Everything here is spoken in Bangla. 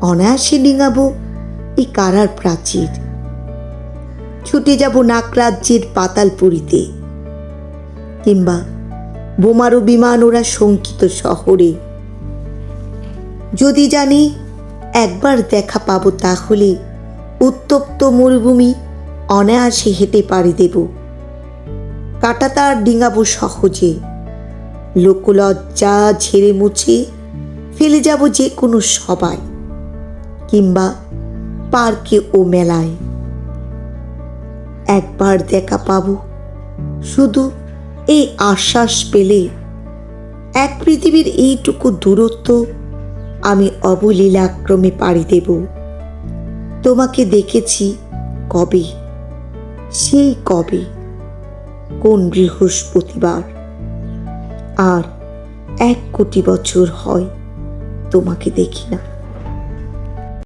অনায়াসে ডিঙাবো এই কারার প্রাচীর। ছুটে যাব নাকরাজ্যের পাতালপুরীতে, কিংবা বোমারো বিমান ওরা শঙ্কিত শহরে। যদি জানি একবার দেখা পাবো তাহলে উত্তপ্ত মরুভূমি অনায়াসে হেঁটে পাড়ি দেব। কাটাতার ডিঙাবো সহজে, লোকলজ্জা ঝেড়ে মুছে ফেলে যাব যে কোনো সবাই কিংবা পার্কে ও মেলায়। একবার দেখা পাব। শুধু এই আশ্বাস পেলে এক পৃথিবীর এইটুকু দূরত্ব আমি অবলীলাক্রমে পাড়ি দেব। তোমাকে দেখেছি কবে? সেই কবে? কোন বৃহস্পতিবার? আর এক কোটি বছর হয় তোমাকে দেখি না।